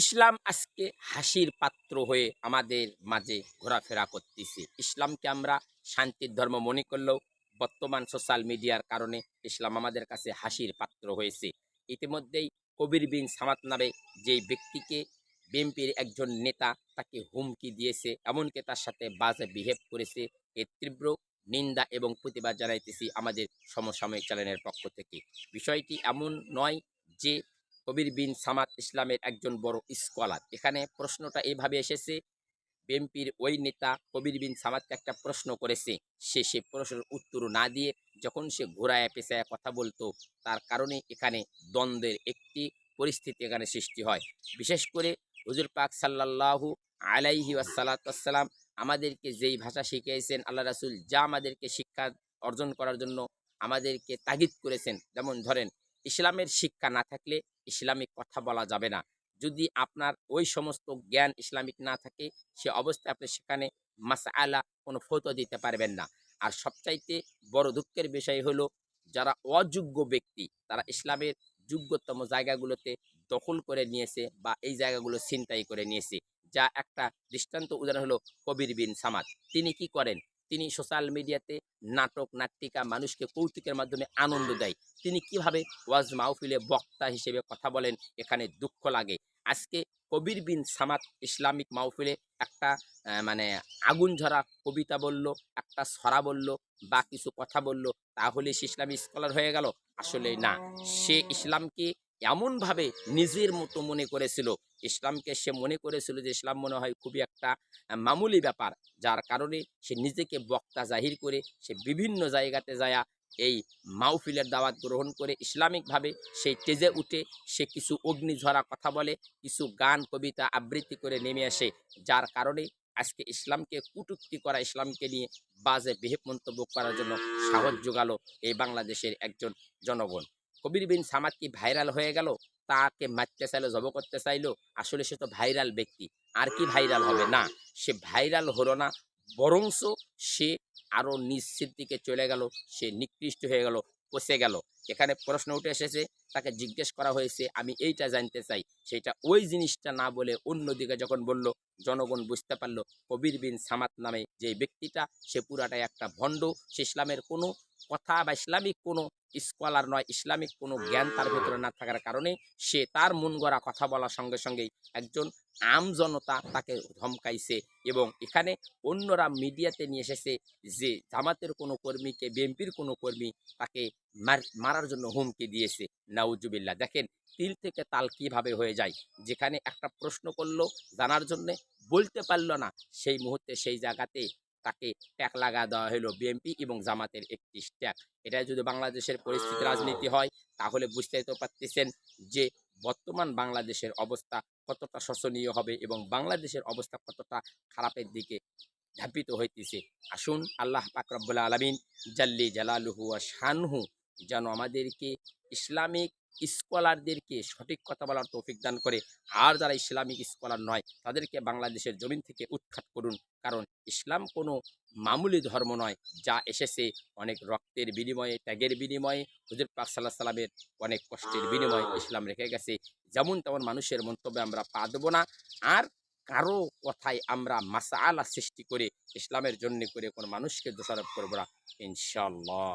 ইসলাম আজকে হাসির পাত্র হয়ে আমাদের মাঝে ঘোরাফেরা করতেছে। ইসলামকে আমরা শান্তির ধর্ম মনে করলেও বর্তমান সোশ্যাল মিডিয়ার কারণে ইসলাম আমাদের কাছে হাসির পাত্র হয়েছে। ইতিমধ্যেই কবির বিন সামাত নামে যেই ব্যক্তিকে বিএনপির একজন নেতা তাকে হুমকি দিয়েছে, এমনকি তার সাথে বাজে বিহেভ করেছে এর তীব্র নিন্দা এবং প্রতিবাদ জানাইতেছি আমাদের সমসাময়িক চ্যানেলের পক্ষ থেকে। বিষয়টি এমন নয় যে কবির বিন সামাদ ইসলামের একজন বড় স্কলার এখানে প্রশ্নটা এভাবে এসেছে, বিএনপির ওই নেতা কবির বিন সামাদকে একটা প্রশ্ন করেছে, সে সে প্রশ্নের উত্তর না দিয়ে যখন সে ঘোরায় পেঁচায় কথা বলতো, তার কারণে এখানে দ্বন্দ্বের একটি পরিস্থিতি এখানে সৃষ্টি হয়। বিশেষ করে হুজুর পাক সাল্লাল্লাহু আলাইহি ওয়াসাল্লাম আমাদেরকে যেই ভাষা শিখিয়েছেন, আল্লাহ রাসুল যা আমাদেরকে শিক্ষা অর্জন করার জন্য আমাদেরকে তাগিদ করেছেন। যেমন ধরেন, ইসলামের শিক্ষা না থাকলে ইসলামিক কথা বলা যাবে না। যদি আপনার ওই সমস্ত জ্ঞান ইসলামিক না থাকে, সে অবস্থায় আপনি সেখানে মাসআলা কোনো ফতো দিতে পারবেন না। আর সবচাইতে বড় দুঃখের বিষয় হলো, যারা অযোগ্য ব্যক্তি, তারা ইসলামের যোগ্যতম জায়গাগুলোতে দখল করে নিয়েছে বা এই জায়গাগুলো ছিনতাই করে নিয়েছে। যা একটা দৃষ্টান্ত উদাহরণ হলো কবির বিন সামাদ। তিনি কি করেন? তিনি সোশ্যাল মিডিয়াতে নাটক, নাট্যিকা, মানুষকে কৌতুকের মাধ্যমে আনন্দ দেয়। তিনি কীভাবে ওয়াজ মাহফিলে বক্তা হিসেবে কথা বলেন, এখানে দুঃখ লাগে। আজকে কবির বিন সামাত ইসলামিক মাহফিলে একটা মানে আগুন ঝরা কবিতা বলল, একটা ছড়া বলল, বা কিছু কথা বলল, তাহলে সে ইসলামী স্কলার হয়ে গেল? আসলে না। সে ইসলামকে এমনভাবে নিজের মতো মনে করেছিল। ইসলামকে সে মনে করেছিল যে ইসলাম মনে হয় খুবই একটা মামুলি ব্যাপার। যার কারণে সে নিজেকে বক্তা জাহির করে সে বিভিন্ন জায়গাতে যায় এই মাহফিলের দাওয়াত গ্রহণ করে ইসলামিকভাবে সেই টেজে উঠে, সে কিছু অগ্নিঝরা কথা বলে, কিছু গান, কবিতা আবৃত্তি করে নেমে আসে। যার কারণে আজকে ইসলামকে কুটুক্তি করা, ইসলামকে নিয়ে বাজে বেহেব মন্তব্য করার জন্য সাহস যোগালো এই বাংলাদেশের একজন জনগণ। কবির বিন সামাদ কি ভাইরাল হয়ে গেল? তাকে মারতে চাইলো, জব করতে চাইলো? আসলে সে তো ভাইরাল ব্যক্তি। আর কি ভাইরাল হবে? না, সে ভাইরাল হলো না, বরংস সে আরও নিশ্চিত দিকে চলে গেল, সে নিকৃষ্ট হয়ে গেল পচে গেল। এখানে প্রশ্ন উঠে এসেছে, তাকে জিজ্ঞেস করা হয়েছে, আমি এইটা জানতে চাই। সেটা ওই জিনিসটা না বলে অন্যদিকে যখন বলল, জনগণ বুঝতে পারল, কবির বিন সামাত নামে যে ব্যক্তিটা, সে পুরাটাই একটা ভণ্ড। সে ইসলামের কোনো কথা বা ইসলামিক কোনো স্কলার নয়, ইসলামিক কোনো জ্ঞান তার ভেতরে না থাকার কারণে সে তার মন গড়া কথা বলার সঙ্গে সঙ্গেই একজন আম জনতা তাকে ধমকাইছে এবং এখানে অন্যরা মিডিয়াতে নিয়ে এসেছে যে জামাতের কোনো কর্মীকে, বিএনপির কোনো কর্মী তাকে মার- মারার জন্য হুমকি দিয়েছে। নাউজুবিল্লাহ, দেখেন তিল থেকে তাল কীভাবে হয়ে যায়? যেখানে একটা প্রশ্ন করল জানার জন্যে, বলতে পারল না। সেই মুহূর্তে সেই জায়গাতে তাকে ট্যাক লাগা দেওয়া হলো বিএনপি এবং জামাতের একটি ট্যাক এটা যদি বাংলাদেশের পরিস্থিতি, রাজনীতি হয়, তাহলে বুঝতে তো পারতেছেন যে বর্তমান বাংলাদেশের অবস্থা কতটা শোচনীয় হবে এবং বাংলাদেশের অবস্থা কতটা খারাপের দিকে ধাপিত হইতেছে। আসুন আল্লাহ পাকরবুল্লা আলমিন জাল্লি জালালুহু শানহু যেন আমাদেরকে ইসলামিক স্কলারদেরকে সঠিক কথা বলার তৌফিক দান করে। আর যারা ইসলামিক স্কলার নয়, তাদেরকে বাংলাদেশের জমিন থেকে উৎখাত করুন। কারণ ইসলাম কোনো মামুলি ধর্ম নয়। যা এসেছে অনেক রক্তের বিনিময়ে, ত্যাগের বিনিময়ে, হুজুর পাক সাল্লাহ সাল্লামের অনেক কষ্টের বিনিময়ে ইসলাম রেখে গেছে। যেমন তেমন মানুষের মন্তব্যে আমরা পা দেবো না। আর কারও কথায় আমরা মাসা আলা সৃষ্টি করে ইসলামের জন্য করে কোনো মানুষকে দোষারোপ করব না ইনশাল্লাহ